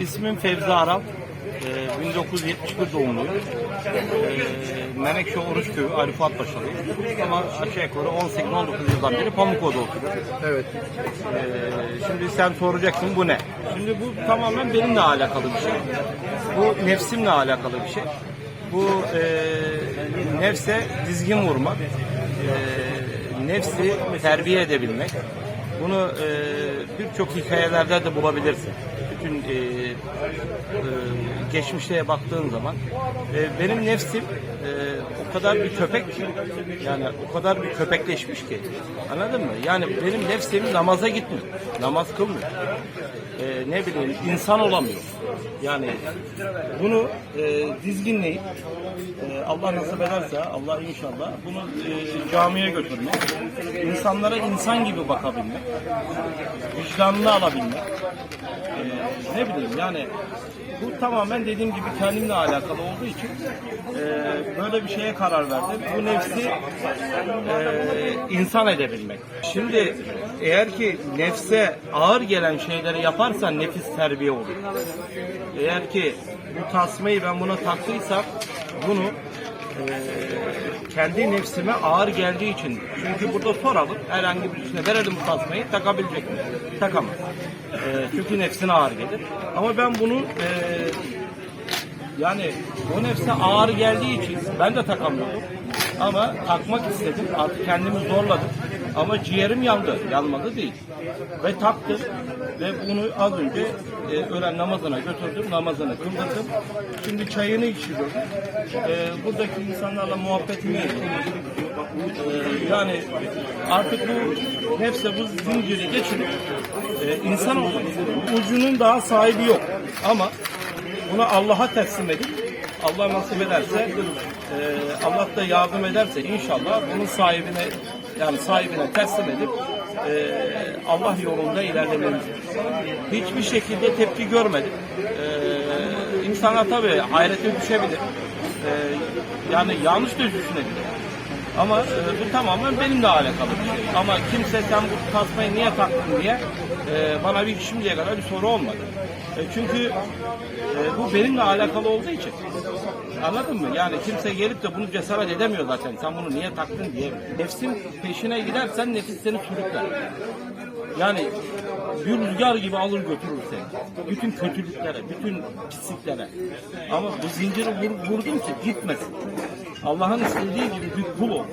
İsmim Fevzi Aral. Ee, 1971 doğumluyum. Ee, Menekşe Oruçköy, Ali Fuat Paşalıyım. Ama aşağı yukarı 18-19 yıldan beri Pamukova'da oturuyorum. Evet. Ee, şimdi sen soracaksın bu ne? Şimdi bu tamamen benimle alakalı bir şey. Bu nefsimle alakalı bir şey. Bu e, nefse dizgin vurmak, e, nefsi terbiye edebilmek. Bunu e, birçok hikayelerde de bulabilirsin. Bütün e, e, geçmişe baktığın zaman e, benim nefsim e, o kadar bir köpek ki yani o kadar bir köpekleşmiş ki anladın mı? Yani benim nefsim namaza gitmiyor. Namaz kılmıyor. E, ne bileyim insan olamıyor. Yani bunu e, dizginleyip e, Allah nasip ederse Allah inşallah bunu e, camiye götürmek, insanlara insan gibi bakabilmek, vicdanını alabilmek, e, ne bileyim yani bu tamamen dediğim gibi kendimle alakalı olduğu için e, böyle bir şeye karar verdim. Bu nefsi e, insan edebilmek. Şimdi eğer ki nefse ağır gelen şeyleri yaparsan nefis terbiye olur. Eğer ki bu tasmayı ben buna taktıysam bunu kendi nefsime ağır geldiği için çünkü burada soralım herhangi birisine verelim bu tasmayı takabilecek mi? Takamaz. E, çünkü nefsine ağır gelir. Ama ben bunu e, yani o nefse ağır geldiği için ben de takamıyordum. Ama takmak istedim. Artık kendimi zorladım. Ama ciğerim yandı. Yanmadı değil. Ve taktım. Ve bunu az önce e, öğlen namazına götürdüm. Namazını kıldırdım. Şimdi çayını içiyorum. E, buradaki insanlarla muhabbetimi ediyorum. E, yani artık bu nefse bu zinciri geçirip e, insan. Ucunun daha sahibi yok. Ama bunu Allah'a teslim edip Allah nasip ederse e, Allah da yardım ederse inşallah bunun sahibine yani sahibine teslim edip e, Allah yolunda ilerlememiz. Hiçbir şekilde tepki görmedim. E, insana tabii hayrete düşebilir. E, yani yanlış da düşünebilir. Ama e, bu tamamen benimle alakalı şey. Ama kimse sen bu tasmayı niye taktın diye e, bana bir şimdiye kadar bir soru olmadı. E, çünkü e, bu benimle alakalı olduğu için. Anladın mı? Yani kimse gelip de bunu cesaret edemiyor zaten. Sen bunu niye taktın diye. Nefsin peşine gidersen nefis seni sürükler. Yani bir rüzgar gibi alır götürür seni. Bütün kötülüklere, bütün pisliklere. Ama bu zinciri vur, vurdun ki gitmesin. Allah'ın istediği gibi bir kul ol.